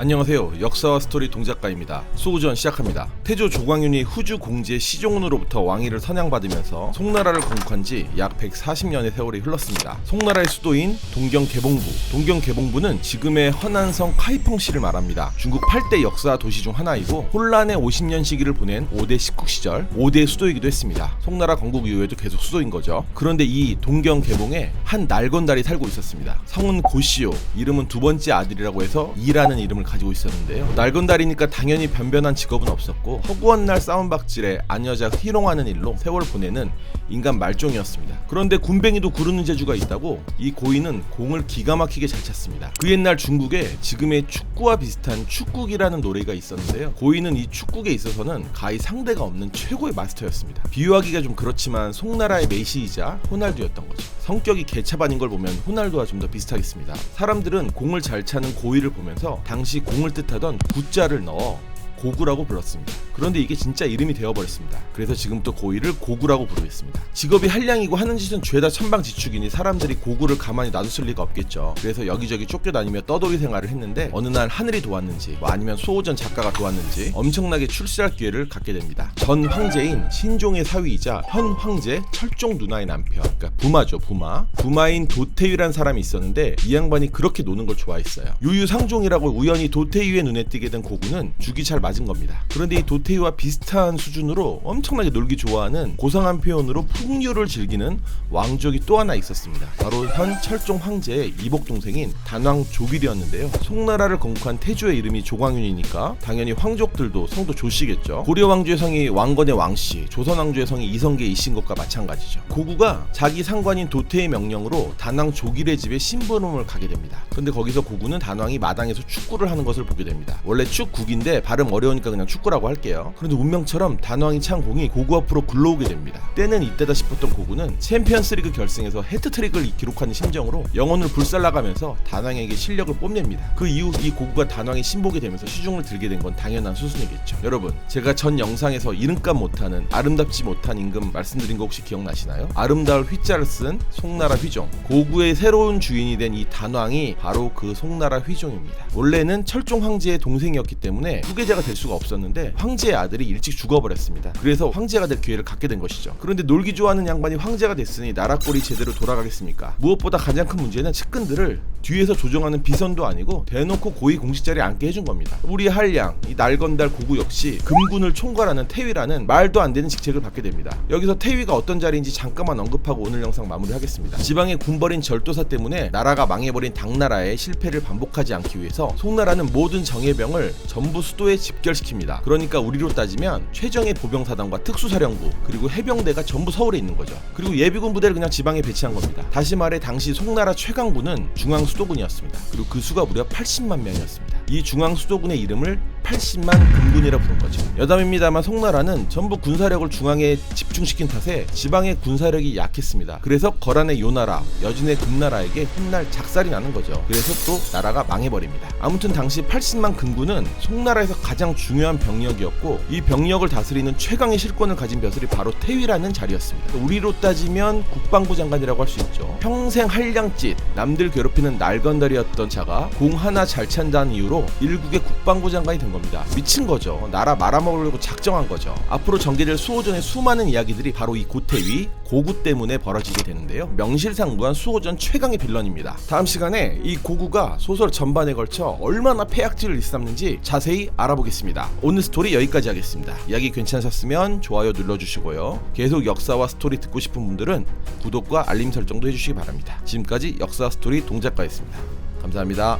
안녕하세요. 역사와 스토리 동작가입니다. 수호전 시작합니다. 태조 조광윤이 후주 공제 시종으로부터 왕위를 선양받으면서 송나라를 건국한 지 약 140년의 세월이 흘렀습니다. 송나라의 수도인 동경 개봉부. 동경 개봉부는 지금의 허난성 카이펑시를 말합니다. 중국 8대 역사 도시 중 하나이고 혼란의 50년 시기를 보낸 5대 식국 시절 5대 수도이기도 했습니다. 송나라 건국 이후에도 계속 수도인 거죠. 그런데 이 동경 개봉에 한 날건달이 살고 있었습니다. 성은 고시오. 이름은 두 번째 아들이라고 해서 이라는 이름을 가지고 있었는데요. 날건달이니까 당연히 변변한 직업은 없었고 허구한 날 싸움박질에 아녀자 희롱하는 일로 세월 보내는 인간 말종이었습니다. 그런데 군뱅이도 구르는 재주가 있다고 이 고인은 공을 기가 막히게 잘 찼습니다. 그 옛날 중국에 지금의 축구와 비슷한 축국이라는 노래가 있었는데요. 고인은 이 축국에 있어서는 가히 상대가 없는 최고의 마스터였습니다. 비유하기가 좀 그렇지만 송나라의 메시이자 호날두였던 거죠. 성격이 개차반인 걸 보면 호날두와 좀 더 비슷하겠습니다. 사람들은 공을 잘 차는 고의를 보면서 당시 공을 뜻하던 구자를 넣어 고구라고 불렀습니다. 그런데 이게 진짜 이름이 되어버렸습니다. 그래서 지금부터 고의를 고구라고 부르겠습니다. 직업이 한량이고 하는 짓은 죄다 천방지축이니 사람들이 고구를 가만히 놔뒀을 리가 없겠죠. 그래서 여기저기 쫓겨다니며 떠돌이 생활을 했는데 어느 날 하늘이 도왔는지 뭐 아니면 소호전 작가가 도왔는지 엄청나게 출세할 기회를 갖게 됩니다. 전 황제인 신종의 사위이자 현 황제 철종 누나의 남편, 그러니까 부마죠 부마. 부마인 도태위란 사람이 있었는데 이 양반이 그렇게 노는 걸 좋아했어요. 유유상종이라고 우연히 도태위의 눈에 띄게 된 고구는 죽이 잘 맞은 겁니다. 그런데 이 도태 위와 비슷한 수준으로 엄청나게 놀기 좋아하는 고상한 표현으로 풍류를 즐기는 왕족이 또 하나 있었습니다. 바로 현 철종 황제의 이복 동생인 단왕 조길이었는데요. 송나라를 건국한 태조의 이름이 조광윤이니까 당연히 황족들도 성도 조씨겠죠. 고려 왕조의 성이 왕건의 왕씨, 조선 왕조의 성이 이성계 이신 것과 마찬가지죠. 고구가 자기 상관인 도태의 명령으로 단왕 조길의 집에 심부름을 가게 됩니다. 근데 거기서 고구는 단왕이 마당에서 축구를 하는 것을 보게 됩니다. 원래 축국인데 발음 어려우니까 그냥 축구라고 할게요. 그런데 운명처럼 단왕이 찬 공이 고구 앞으로 굴러오게 됩니다. 때는 이때다 싶었던 고구는 챔피언스리그 결승에서 해트트릭을 기록하는 심정으로 영혼을 불살라가면서 단왕에게 실력을 뽐냅니다. 그 이후 이 고구가 단왕의 신복이 되면서 시중을 들게 된 건 당연한 수순이겠죠. 여러분, 제가 전 영상에서 이름값 못하는 아름답지 못한 임금 말씀드린 거 혹시 기억나시나요? 아름다울 휘자를 쓴 송나라 휘종. 고구의 새로운 주인이 된 이 단왕이 바로 그 송나라 휘종입니다. 원래는 철종 황제의 동생이었기 때문에 후계자가 될 수가 없었는데 황제 의 아들이 일찍 죽어버렸습니다. 그래서 황제가 될 기회를 갖게 된 것이죠. 그런데 놀기 좋아하는 양반이 황제가 됐으니 나라 꼴이 제대로 돌아가겠습니까? 무엇보다 가장 큰 문제는 측근들을 뒤에서 조정하는 비선도 아니고 대놓고 고위 공식 자리에 앉게 해준 겁니다. 우리 한량, 이 날건달 고구 역시 금군을 총괄하는 태위라는 말도 안 되는 직책을 받게 됩니다. 여기서 태위가 어떤 자리인지 잠깐만 언급하고 오늘 영상 마무리하겠습니다. 지방의 군벌인 절도사 때문에 나라가 망해버린 당나라의 실패를 반복하지 않기 위해서 송나라는 모든 정예병을 전부 수도에 집결시킵니다. 그러니까 우리로 따지면 최정예 보병사단과 특수사령부 그리고 해병대가 전부 서울에 있는 거죠. 그리고 예비군 부대를 그냥 지방에 배치한 겁니다. 다시 말해 당시 송나라 최강군은 중앙 수도군이었습니다. 그리고 그 수가 무려 80만 명이었습니다. 이 중앙 수도군의 이름을 80만 금군이라 부른 거죠. 여담입니다만 송나라는 전부 군사력을 중앙에 집중시킨 탓에 지방의 군사력이 약했습니다. 그래서 거란의 요나라, 여진의 금나라에게 훗날 작살이 나는 거죠. 그래서 또 나라가 망해버립니다. 아무튼 당시 80만 금군은 송나라에서 가장 중요한 병력이었고 이 병력을 다스리는 최강의 실권을 가진 벼슬이 바로 태위라는 자리였습니다. 우리로 따지면 국방부 장관이라고 할 수 있죠. 평생 한량짓, 남들 괴롭히는 날건달이었던 자가 공 하나 잘 찬다는 이유로 일국의 국방부 장관이 된 겁니다. 미친 거죠. 나라 말아먹으려고 작정한 거죠. 앞으로 전개될 수호전의 수많은 이야기들이 바로 이 고태위, 고구 때문에 벌어지게 되는데요. 명실상부한 수호전 최강의 빌런입니다. 다음 시간에 이 고구가 소설 전반에 걸쳐 얼마나 폐악질을 일삼는지 자세히 알아보겠습니다. 오늘 스토리 여기까지 하겠습니다. 이야기 괜찮으셨으면 좋아요 눌러주시고요. 계속 역사와 스토리 듣고 싶은 분들은 구독과 알림 설정도 해주시기 바랍니다. 지금까지 역사 스토리 동작가였습니다. 감사합니다.